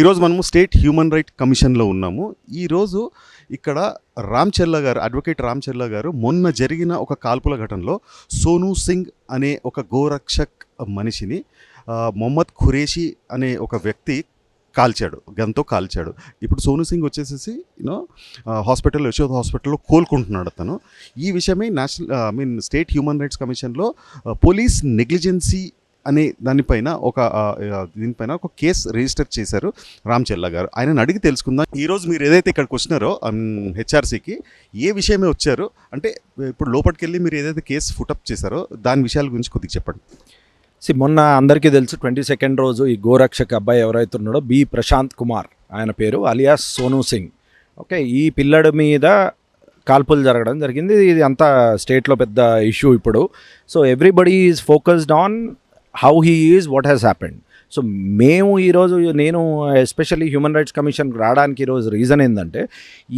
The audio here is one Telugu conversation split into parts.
ఈరోజు మనము స్టేట్ హ్యూమన్ రైట్ కమిషన్లో ఉన్నాము ఈరోజు ఇక్కడ రామ్చెల్ల గారు అడ్వకేట్ రామ్చెల్ల గారు మొన్న జరిగిన ఒక కాల్పుల ఘటనలో సోను సింగ్ అనే ఒక గోరక్షక్ మనిషిని మొహమ్మద్ ఖురేషి అనే ఒక వ్యక్తి కాల్చాడు గన్తో కాల్చాడు ఇప్పుడు సోను సింగ్ వచ్చేసేసి యూనో హాస్పిటల్ యశోద్ హాస్పిటల్లో కోలుకుంటున్నాడు అతను ఈ విషయమే national I mean state human rights కమిషన్లో పోలీస్ నెగ్లిజెన్సీ అనే దానిపైన ఒక దీనిపైన ఒక కేసు రిజిస్టర్ చేశారు రామ్ చెల్ల గారు ఆయనను అడిగి తెలుసుకుందాం ఈరోజు మీరు ఏదైతే ఇక్కడికి వచ్చినారో హెచ్ఆర్సీకి ఏ విషయమే వచ్చారు అంటే ఇప్పుడు లోపలికి వెళ్ళి మీరు ఏదైతే కేసు ఫుటప్ చేశారో దాని విషయాల గురించి కొద్దిగా చెప్పండి సి మొన్న అందరికీ తెలుసు ట్వంటీ సెకండ్ రోజు ఈ గోరక్షక్ అబ్బాయి ఎవరైతే ఉన్నాడో బి ప్రశాంత్ కుమార్ ఆయన పేరు అలియాస్ సోను సింగ్ ఓకే ఈ పిల్లడి మీద కాల్పులు జరగడం జరిగింది ఇది అంతా స్టేట్లో పెద్ద ఇష్యూ ఇప్పుడు so everybody is focused on how he is what has happened so మేము ఈరోజు నేను ఎస్పెషల్లీ హ్యూమన్ రైట్స్ కమిషన్కి రావడానికి ఈరోజు రీజన్ ఏంటంటే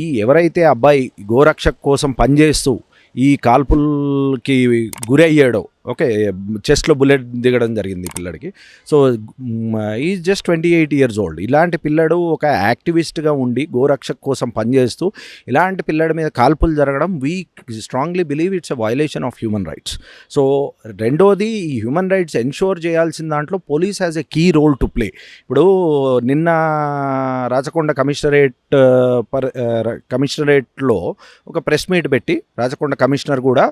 ఈ ఎవరైతే అబ్బాయి గోరక్షక్ కోసం పనిచేస్తూ ఈ కాల్పులకి గురయ్యాడో ఓకే చెస్ట్లో బుల్లెట్ దిగడం జరిగింది పిల్లడికి so is just twenty eight years old ఇలాంటి పిల్లడు ఒక యాక్టివిస్ట్గా ఉండి గోరక్షక్ కోసం పనిచేస్తూ ఇలాంటి పిల్లడి మీద కాల్పులు జరగడం we strongly believe it's a violation of human rights so రెండోది ఈ హ్యూమన్ రైట్స్ ఎన్షోర్ చేయాల్సిన దాంట్లో police has a key role to play ఇప్పుడు నిన్న రాచకొండ కమిషనరేట్ పర్ కమిషనరేట్లో ఒక ప్రెస్ మీట్ పెట్టి రాచకొండ కమిషనర్ కూడా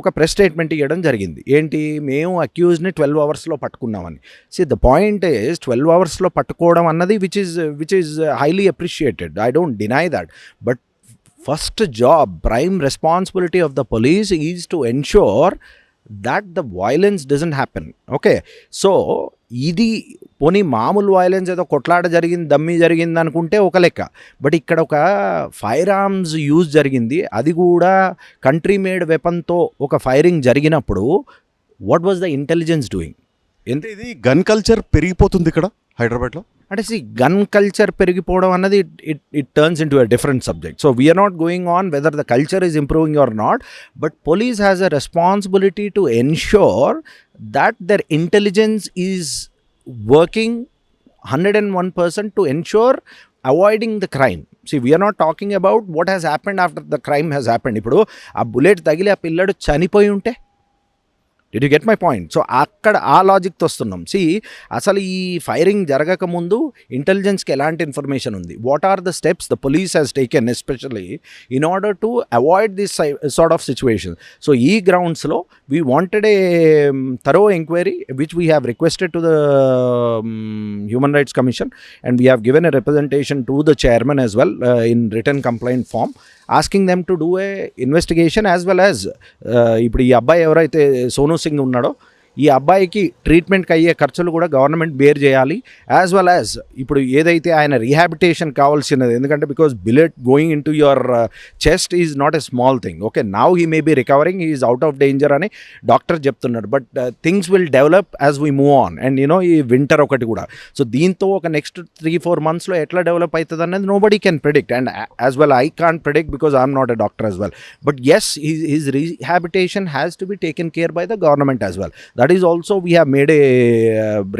ఒక ప్రెస్ స్టేట్మెంట్ ఇవ్వడం జరిగింది ఏంటి మేము అక్యూజ్ని ట్వెల్వ్ అవర్స్లో పట్టుకున్నామని see the point is twelve అవర్స్లో పట్టుకోవడం అన్నది which is which is highly appreciated I don't deny that but first job prime responsibility of the police is to ensure that the violence doesn't happen okay so ఇది పోనీ మామూలు వైలెన్స్ ఏదో కొట్లాట జరిగింది దమ్మి జరిగింది అనుకుంటే ఒక లెక్క బట్ ఇక్కడ ఒక ఫైర్ ఆర్మ్స్ యూజ్ జరిగింది అది కూడా కంట్రీ మేడ్ వెపన్తో ఒక ఫైరింగ్ జరిగినప్పుడు what was the intelligence doing ఎంత ఇది గన్ కల్చర్ పెరిగిపోతుంది ఇక్కడ హైదరాబాద్లో అంటే సి గన్ కల్చర్ పెరిగిపోవడం అన్నది it it turns into a different subject so we're not going on whether the culture is improving or not but police has a responsibility to ensure that their intelligence is working hundred and one percent to ensure avoiding the crime see we're not talking about what has happened after the crime has happened ఇప్పుడు ఆ బుల్లెట్ తగిలి ఆ పిల్లడు చనిపోయి ఉంటే do you get my point so అక్కడ ఆ లాజిక్తో వస్తున్నాం సి అసలు ఈ ఫైరింగ్ జరగకముందు ఇంటెలిజెన్స్కి ఎలాంటి ఇన్ఫర్మేషన్ ఉంది what are the steps the police has taken especially in order to avoid this sort of situation so ఈ గ్రౌండ్స్లో we wanted a thorough enquiry which we have requested to the human rights commission and we have given a representation to the chairman as well in return complaint form asking them to do a investigation as well as ఇప్పుడు ఈ అబ్బాయి ఎవరైతే సోను conocen un Naro, ఈ అబ్బాయికి ట్రీట్మెంట్కి అయ్యే ఖర్చులు కూడా గవర్నమెంట్ బేర్ చేయాలి యాజ్ వెల్ యాజ్ ఇప్పుడు ఏదైతే ఆయన రీహాబిటేషన్ కావాల్సినది ఎందుకంటే because bullet going into your chest is not a small thing okay now he may be recovering is out of danger అని డాక్టర్ చెప్తున్నాడు but things will develop as we move on and you know ఈ వింటర్ ఒకటి కూడా సో దీంతో ఒక నెక్స్ట్ త్రీ ఫోర్ మంత్స్లో ఎట్లా డెవలప్ అవుతుంది అనేది nobody can predict and as well I can predict because I'm not a doctor as well but as he's rehabilitation has to be taken care by the government as well that that is also we have made a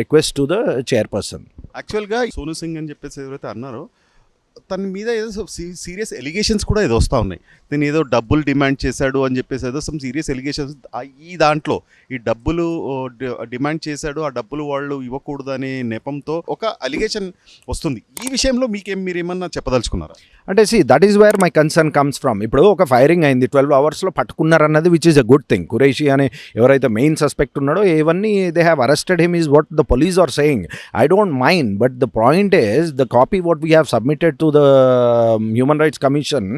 request to the chairperson యాక్చువల్గా సోను సింగ్ అని చెప్పేసి ఎవరైతే అన్నారో తన మీద ఏదో సీరియస్ ఎలిగేషన్స్ కూడా ఏదో వస్తూ ఉన్నాయి దీని ఏదో డబ్బులు డిమాండ్ చేశాడు అని చెప్పేసి ఏదో సమ్ సీరియస్ ఎలిగేషన్స్ ఈ దాంట్లో ఈ డబ్బులు డిమాండ్ చేశాడు ఆ డబ్బులు వాళ్ళు ఇవ్వకూడదు అనే నెపంతో ఒక అలిగేషన్ వస్తుంది ఈ విషయంలో మీకేం మీరు ఏమన్నా చెప్పదలుచుకున్నారా అంటే see that is where my concern comes from ఇప్పుడు ఒక ఫైరింగ్ అయింది ట్వెల్వ్ అవర్స్లో పట్టుకున్నారన్నది which is a good thing Qureshi అనే ఎవరైతే మెయిన్ సస్పెక్ట్ ఉన్నాడో ఇవన్నీ they have arrested him is what the police are saying I don't mind but the point is the copy what we have submitted to the human rights commission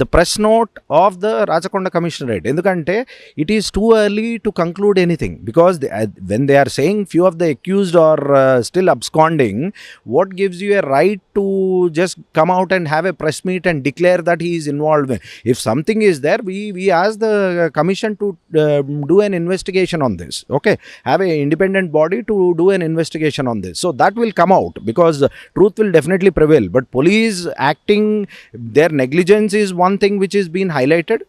the press note of the Rachakonda commissionerate ఎందుకంటే it is too early to conclude anything because when they are saying few of the accused are still absconding what gives you a right to just come out and have a press meet and declare that he is involved in if something is there we we ask the commission to uh, do an investigation on this okay have a independent body to do an investigation on this so that will come out because truth will definitely prevail but police acting their is one thing which is been highlighted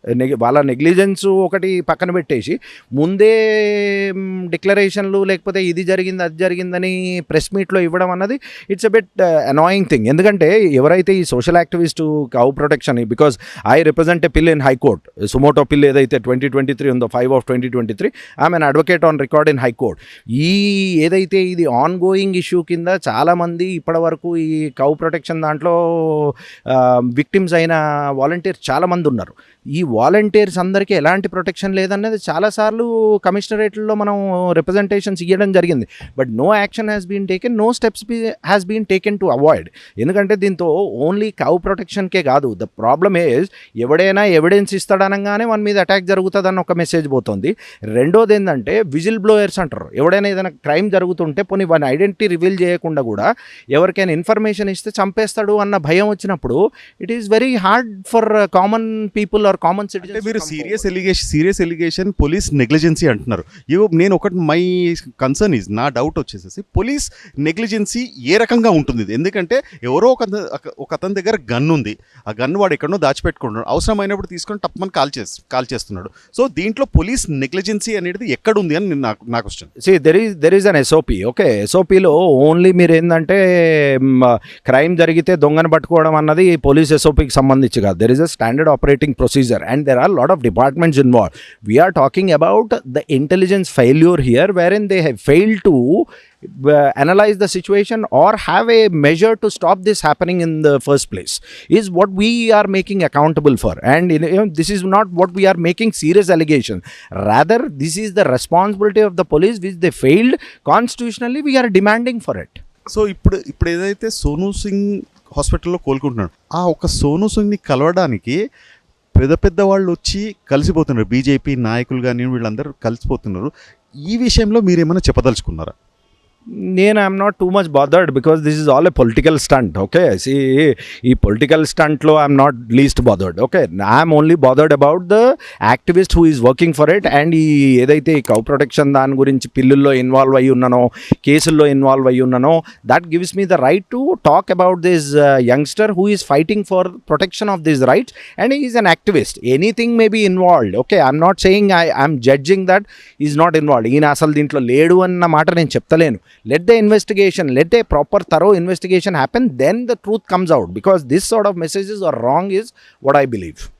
వాళ్ళ నెగ్లిజెన్స్ ఒకటి పక్కన పెట్టేసి ముందే డిక్లరేషన్లు లేకపోతే ఇది జరిగింది అది జరిగిందని ప్రెస్ మీట్లో ఇవ్వడం అన్నది it's a bit annoying thing ఎందుకంటే ఎవరైతే ఈ social activist cow protection because I represent a PIL in high court suo motu PIL ఏదైతే ట్వంటీ ట్వంటీ త్రీ ఉందో five of twenty twenty three I'm and advocate on record in high court ఈ ఏదైతే ఇది ఆన్ గోయింగ్ ఇష్యూ కింద చాలామంది ఇప్పటివరకు ఈ కౌ ప్రొటెక్షన్ దాంట్లో విక్టిమ్స్ uh, అయిన వాలంటీర్ వాలంటీర్ చాలామంది ఉన్నారు ఈ వాలంటీర్స్ అందరికీ ఎలాంటి ప్రొటెక్షన్ లేదనేది చాలాసార్లు కమిషనరేట్లో మనం రిప్రజెంటేషన్స్ ఇవ్వడం జరిగింది but no action has been taken no steps be has been taken to avoid ఎందుకంటే దీంతో ఓన్లీ కౌ ప్రొటెక్షన్కే కాదు ద ప్రాబ్లమ్ ఏజ్ ఎవడైనా ఎవిడెన్స్ ఇస్తాడనగానే మన మీద అటాక్ జరుగుతుందని ఒక మెసేజ్ పోతుంది రెండోది ఏంటంటే విజిల్ బ్లోయర్స్ అంటారు ఎవడైనా ఏదైనా క్రైమ్ జరుగుతుంటే పోనీ వాని ఐడెంటిటీ రివీల్ చేయకుండా కూడా ఎవరికైనా ఇన్ఫర్మేషన్ ఇస్తే చంపేస్తాడు అన్న భయం వచ్చినప్పుడు it is very hard for for common people or common citizen మీరు serious allegation serious allegation police negligence అంటున్నారు ఇవో నేను ఒకటి మై కన్సర్న్ ఈజ్ నా డౌట్ వచ్చేసేసి పోలీస్ నెగ్లిజెన్సీ ఏ రకంగా ఉంటుంది ఎందుకంటే ఎవరో ఒక ఒక అతని దగ్గర గన్ ఉంది ఆ గన్ వాడు ఎక్కడో దాచిపెట్టుకుంటున్నాడు అవసరమైనప్పుడు తీసుకొని తప్పమని కాల్ చేసి కాల్ చేస్తున్నాడు సో దీంట్లో పోలీస్ నెగ్లిజెన్సీ అనేది ఎక్కడ ఉంది అని నాకు నా question see there is there is an SOP okay ఎస్ఓపిలో only మీరు ఏంటంటే క్రైమ్ జరిగితే దొంగను పట్టుకోవడం అన్నది పోలీస్ ఎస్ఓపికి సంబంధించి కాదు there is a standard operating procedure and there are lot of departments involve we're talking about the intelligence failure here wherein they have fail to analyze the situation or have a measure to stop this happening in the first place is what we are making accountable for and you know, this is not what we are making serious allegation rather this is the responsibility of the police which they failed constitutionally we are demanding for it so ఇప్పుడు ఇప్పుడు ఏదైతే సోనూ సింగ్ హాస్పిటల్లో కోలుకుంటున్నాడు ఆ ఒక సోను సింగ్ని కలవడానికి పెద్ద పెద్ద వాళ్ళు వచ్చి కలిసిపోతున్నారు బీజేపీ నాయకులు కానీ వీళ్ళందరూ కలిసిపోతున్నారు ఈ విషయంలో మీరు ఏమైనా చెప్పదలుచుకున్నారా నేను I'm not too much bothered because this is all a political stunt okay see ఈ political స్టంట్లో I'm not least bothered okay I'm only bothered about the activist who is working for it and ఈ ఏదైతే ఈ కౌ ప్రొటెక్షన్ దాని గురించి పిల్లుల్లో ఇన్వాల్వ్ అయ్యి ఉన్నానో కేసుల్లో ఇన్వాల్వ్ అయ్యి ఉన్నానో that gives me the right to talk about this youngster who is fighting for protection of this rights and is an activist anything may be involve okay I'm not saying I I'm judging that is not involved ఈయన అసలు దీంట్లో లేడు అన్న మాట నేను చెప్తలేను let the investigation, let a proper thorough investigation happen, then the truth comes out because this sort of messages are wrong is what I believe.